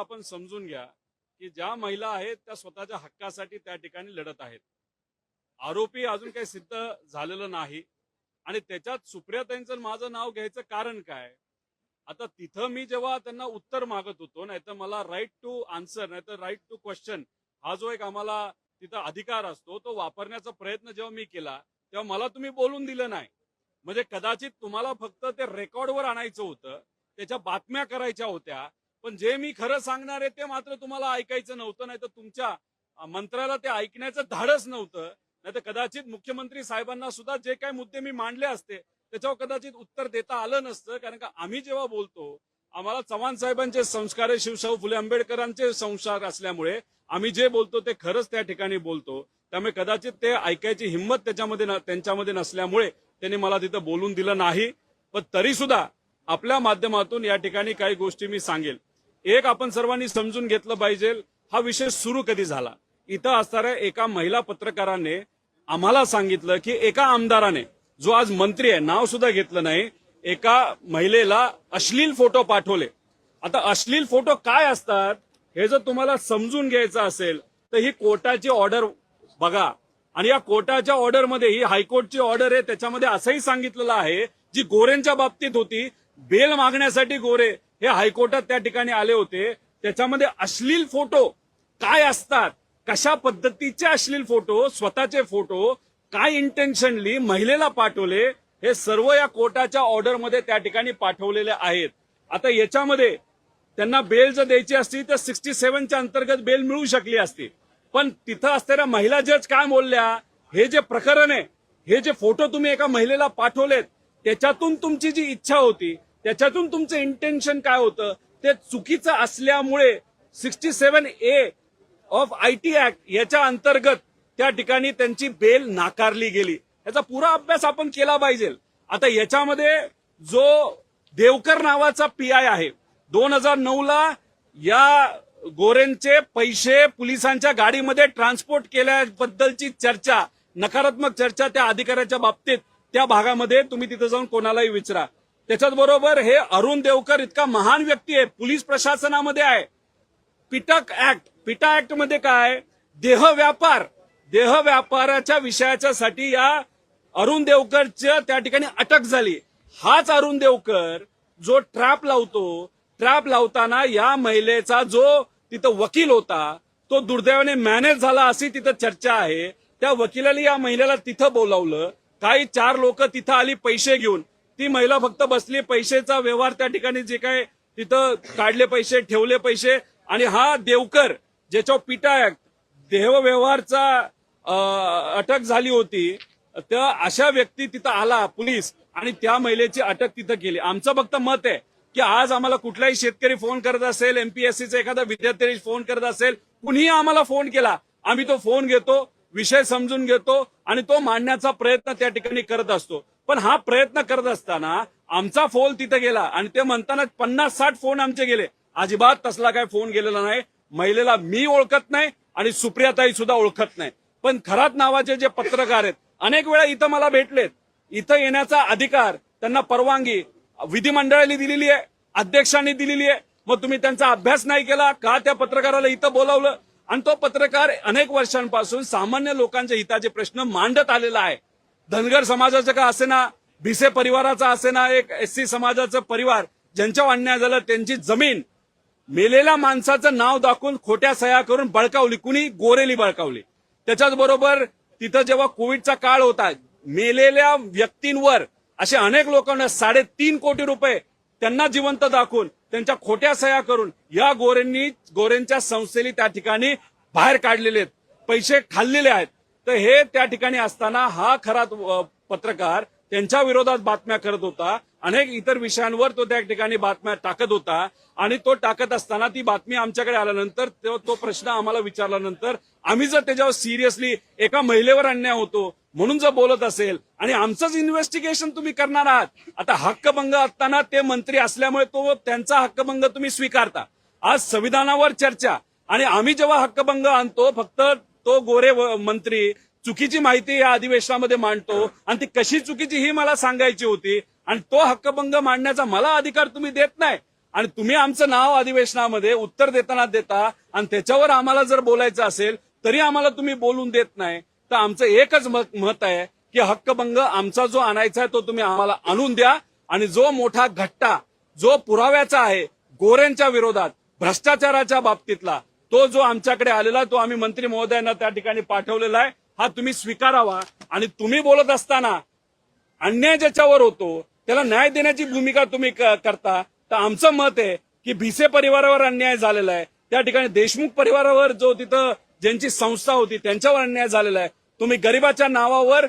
आपण समजून घ्या की ज्या महिला आहेत त्या स्वतःच्या हक्कासाठी त्या ठिकाणी लढत आहेत. आरोपी अजून काही सिद्ध झालेलं नाही आणि त्याच्यात सुप्रियाताईंचं आणि माझं नाव घ्यायचं कारण काय? आता तिथं मी जेव्हा त्यांना उत्तर मागत होतो नाहीतर मला राईट टू आन्सर नाहीतर राईट टू क्वेश्चन हा जो एक आम्हाला तिथं अधिकार असतो तो वापरण्याचा प्रयत्न जेव्हा मी केला तेव्हा मला तुम्ही बोलून दिलं नाही. म्हणजे कदाचित तुम्हाला फक्त ते रेकॉर्डवर आणायचं होतं त्याच्या बातम्या करायच्या होत्या पण जे मी खरं सांगणार आहे ते मात्र तुम्हाला ऐकायचं नव्हतं नाही तर तुमच्या मंत्र्याला ते ऐकण्याचं धाडच नव्हतं. नाही तर कदाचित मुख्यमंत्री साहेबांना सुद्धा जे काही मुद्दे मी मांडले असते त्याच्यावर कदाचित उत्तर देता आलं नसतं. कारण का आम्ही जेव्हा बोलतो आम्हाला चव्हाण साहेबांचे संस्कार शिवशाहू फुले आंबेडकरांचे संस्कार असल्यामुळे आम्ही जे बोलतो ते खरंच त्या ठिकाणी बोलतो. त्यामुळे कदाचित ते ऐकायची हिंमत त्याच्यामध्ये त्यांच्यामध्ये नसल्यामुळे त्यांनी मला तिथं बोलून दिलं नाही. पण तरी सुद्धा आपल्या माध्यमातून या ठिकाणी काही गोष्टी मी सांगेल. एक आपण सर्वांनी समजून घेतलं पाहिजे हा विषय सुरू कधी झाला? इथं असणाऱ्या एका महिला पत्रकाराने आम्हाला सांगितलं की एका आमदाराने जो आज मंत्री आहे नाव सुद्धा घेतलं नाही एका महिलेला अश्लील फोटो पाठवले. आता अश्लील फोटो काय असतात हे जर तुम्हाला समजून घ्यायचं असेल तर ही कोर्टाची ऑर्डर बघा. आणि या कोर्टाच्या ऑर्डरमध्ये ही हायकोर्टची ऑर्डर आहे त्याच्यामध्ये असंही सांगितलेलं आहे जी गोरेंच्या बाबतीत होती बेल मागण्यासाठी गोरे हे हायकोर्टात त्या ठिकाणी आले होते. त्याच्यामध्ये अश्लील फोटो काय असतात? कशा पद्धतीचे अश्लील फोटो? स्वतःचे फोटो? काय इंटेन्शनली महिलेला पाठवले? हे सर्व या कोर्टाच्या ऑर्डरमध्ये त्या ठिकाणी पाठवलेले आहेत. आता याच्यामध्ये त्यांना बेल जर द्यायची असती तर सिक्स्टी सेव्हनच्या अंतर्गत बेल मिळू शकली असती. पण तिथं असणाऱ्या महिला जज काय बोलल्या? हे जे प्रकरण आहे हे जे फोटो तुम्ही एका महिलेला पाठवलेत त्याच्यातून तुमची जी इच्छा होती त्याच्यातून तुमचं इंटेन्शन काय होतं? ते चुकीचं असल्यामुळे sixty seven A of I T act याच्या अंतर्गत त्या ठिकाणी त्यांची बेल नाकारली गेली. याचा पुरा अभ्यास आपण केला पाहिजे. आता याच्यामध्ये जो देवकर नावाचा पी आय आहे दोन हजार नऊ ला या गोरेंचे पैसे पोलिसांच्या गाडीमध्ये ट्रान्सपोर्ट केल्याबद्दलची चर्चा नकारात्मक चर्चा त्या अधिकाऱ्याच्या बाबतीत त्या भागामध्ये तुम्ही तिथे जाऊन कोणालाही विचारा. त्याच्याच बरोबर हे अरुण देवकर इतका महान व्यक्ती आहे पोलीस प्रशासनामध्ये आहे. पिटक ऍक्ट पिटा ऍक्टमध्ये काय? देह व्यापार देह व्यापाराच्या विषयाच्या साठी या अरुण देवकरच्या त्या ठिकाणी अटक झाली. हाच अरुण देवकर जो ट्रॅप लावतो ट्रॅप लावताना या महिलेचा जो तिथं वकील होता तो दुर्दैवाने मॅनेज झाला अशी तिथं चर्चा आहे. त्या वकिलाने या महिलेला तिथं बोलावलं. काही चार लोक तिथं आली पैसे घेऊन. ती महिला फक्त बसली पैशाचा व्यवहार त्या ठिकाणी जे काय तिथं काढले पैसे ठेवले पैसे आणि हा देवकर ज्याच्यावर पिटा ऍक्ट देहव्यवहारचा अटक झाली होती त्या अशा व्यक्ती तिथं आला पोलीस आणि त्या महिलेची अटक तिथं केली. आमचं फक्त मत आहे की आज आम्हाला कुठलाही शेतकरी फोन करत असेल एमपीएससीचा एखादा विद्यार्थी फोन करत असेल कुणीही आम्हाला फोन केला आम्ही तो फोन घेतो विषय समजून घेतो आणि तो मांडण्याचा प्रयत्न त्या ठिकाणी करत असतो. पण हा प्रयत्न करत असताना आमचा फोन तिथे गेला आणि ते म्हणताना पन्नास साठ फोन आमचे गेले. अजिबात तसला काय फोन गेलेला नाही. महिलेला मी ओळखत नाही आणि सुप्रियाताई सुद्धा ओळखत नाही. पण खरात नावाचे जे पत्रकार आहेत अनेक वेळा इथं मला भेटलेत. इथं येण्याचा अधिकार त्यांना परवानगी विधिमंडळाने दिलेली आहे अध्यक्षांनी दिलेली आहे. मग तुम्ही त्यांचा अभ्यास नाही केला का त्या पत्रकाराला इथं बोलावलं? आणि तो पत्रकार अनेक वर्षांपासून सामान्य लोकांच्या हिताचे प्रश्न मांडत आलेला आहे. धनगर समाजाचं का असेना भिसे परिवाराचा असेना एक एस सी समाजाचं परिवार ज्यांच्या अन्याय झालं त्यांची जमीन मेलेल्या माणसाचं नाव दाखवून खोट्या सह्या करून बळकावली. कुणी? गोरेली बळकावली. त्याच्याच बरोबर तिथं जेव्हा कोविडचा काळ होता मेलेल्या व्यक्तींवर असे अनेक लोकांना साडेतीन कोटी रुपये त्यांना जिवंत दाखवून त्यांच्या खोट्या सह्या करून या गोरेंनी गोरेंच्या संस्थेने त्या ठिकाणी बाहेर काढलेले आहेत. पैसे खाल्लेले आहेत. तर हे त्या ठिकाणी असताना हा खरा पत्रकार त्यांच्या विरोधात बातम्या करत होता. अनेक इतर विषयांवर तो त्या ठिकाणी बातम्या टाकत होता. आणि तो टाकत असताना ती बातमी आमच्याकडे आल्यानंतर तो तो प्रश्न आम्हाला विचारल्यानंतर आम्ही जर त्याच्यावर सिरियसली एका महिलेवर अन्याय होतो म्हणून जर बोलत असेल आणि आमचंच इन्व्हेस्टिगेशन तुम्ही करणार आहात आता हक्कभंग असताना ते मंत्री असल्यामुळे तो त्यांचा हक्कभंग तुम्ही स्वीकारता. आज संविधानावर चर्चा आणि आम्ही जेव्हा हक्कभंग आणतो फक्त तो गोरे मंत्री चुकीची माहिती या अधिवेशनामध्ये मांडतो आणि ती कशी चुकीची ही मला सांगायची होती आणि तो हक्कभंग मांडण्याचा मला अधिकार तुम्ही देत नाही. आणि तुम्ही आमचं नाव अधिवेशनामध्ये उत्तर देताना देता आणि त्याच्यावर आम्हाला जर बोलायचं असेल तरी आम्हाला तुम्ही बोलून देत नाही. तर आमचं एकच मत आहे की हक्कभंग आमचा जो आणायचा आहे तो तुम्ही आम्हाला आणून द्या आणि जो मोठा घट्टा जो पुराव्याचा आहे गोऱ्यांच्या विरोधात भ्रष्टाचाराच्या बाबतीतला तो जो आमच्याकडे आलेला तो आम्ही मंत्री महोदयांना त्या ठिकाणी पाठवलेला आहे. हा तुम्ही स्वीकारावा. आणि तुम्ही बोलत असताना अन्याय ज्याच्यावर होतो त्याला न्याय देण्याची भूमिका तुम्ही करता. तर आमचं मत आहे की भिसे परिवारावर अन्याय झालेला आहे. त्या ठिकाणी देशमुख परिवारावर जो तिथं ज्यांची संस्था होती त्यांच्यावर अन्याय झालेला आहे. तुम्ही गरिबाच्या नावावर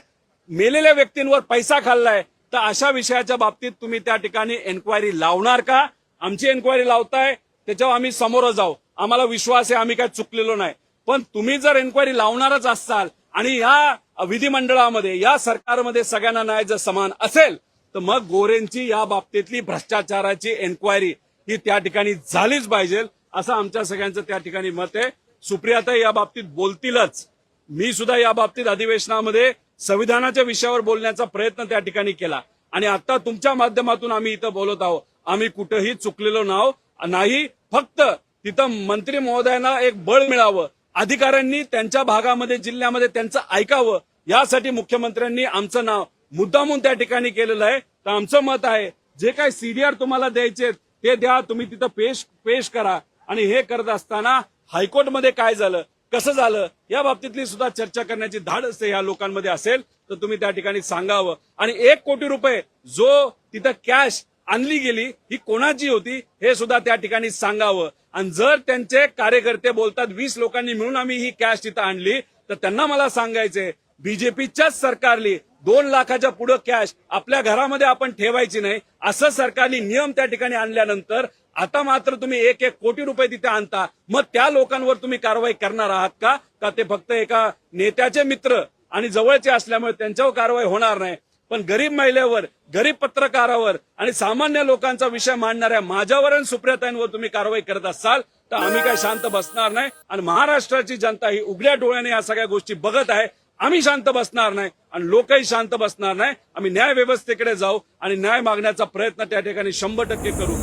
मेलेल्या व्यक्तींवर पैसा खाल्लाय. तर अशा विषयाच्या बाबतीत तुम्ही त्या ठिकाणी एन्क्वायरी लावणार का? आमची एन्क्वायरी लावताय त्याच्यावर आम्ही समोर जाऊ. आम्हाला विश्वास आहे आम्ही काय चुकलेलो नाही. पण तुम्ही जर एन्क्वायरी लावणारच असाल आणि या विधिमंडळामध्ये या सरकारमध्ये सगळ्यांना न्याय जर समान असेल तर मग गोरेंची या बाबतीतली भ्रष्टाचाराची एन्क्वायरी ही त्या ठिकाणी झालीच पाहिजे असं आमच्या सगळ्यांचं त्या ठिकाणी मत आहे. सुप्रियाताई या बाबतीत बोलतीलच. मी सुद्धा या बाबतीत अधिवेशनामध्ये संविधानाच्या विषयावर बोलण्याचा प्रयत्न त्या ठिकाणी केला. आणि आता तुमच्या माध्यमातून आम्ही इथं बोलत आहोत. आम्ही कुठेही चुकलेलो नाव नाही फक्त तिथं मंत्री महोदयांना एक बळ मिळावं अधिकाऱ्यांनी त्यांच्या भागामध्ये जिल्ह्यामध्ये त्यांचं ऐकावं यासाठी मुख्यमंत्र्यांनी आमचं नाव मुद्दामून त्या ठिकाणी केलेलं आहे. तर आमचं मत आहे जे काही सीडीआर तुम्हाला द्यायचे ते द्या तुम्ही तिथं पेश पेश करा. आणि हे करत असताना हायकोर्टमध्ये काय झालं कसं झालं या बाबतीतली सुद्धा चर्चा करण्याची धाडस या लोकांमध्ये असेल तर तुम्ही त्या ठिकाणी सांगावं. आणि एक कोटी रुपये जो तिथं कॅश आणली गेली ही कोणाची होती हे सुद्धा त्या ठिकाणी सांगावं. आणि जर त्यांचे कार्यकर्ते बोलतात वीस लोकांनी मिळून आम्ही ही कॅश तिथं आणली तर त्यांना मला सांगायचंय बीजेपीच्याच सरकारली दोन लाखाच्या पुढे कॅश आपल्या घरामध्ये आपण ठेवायची नाही असं सरकारने नियम त्या ठिकाणी आणल्यानंतर आता मात्र तुम्ही एक एक कोटी रुपये तिथे आणता मग त्या लोकांवर तुम्ही कारवाई करणार आहात का? का ते फक्त एका नेत्याचे मित्र आणि जवळचे असल्यामुळे त्यांच्यावर कारवाई होणार नाही? पण गरीब महिलेवर गरीब पत्रकारावर आणि सामान्य लोकांचा विषय मांडणाऱ्या माझ्यावर आणि सुप्रियाताईंवर तुम्ही कारवाई करत असाल तर आम्ही काय शांत बसणार नाही आणि महाराष्ट्राची जनता ही उघड्या डोळ्याने या सगळ्या गोष्टी बघत आहे. आम्ही शांत बसणार नाही आणि लोकही शांत बसणार नाही. आम्ही न्याय व्यवस्थेकडे जाऊ आणि न्याय मागण्याचा प्रयत्न त्या ठिकाणी शंभर टक्के करू.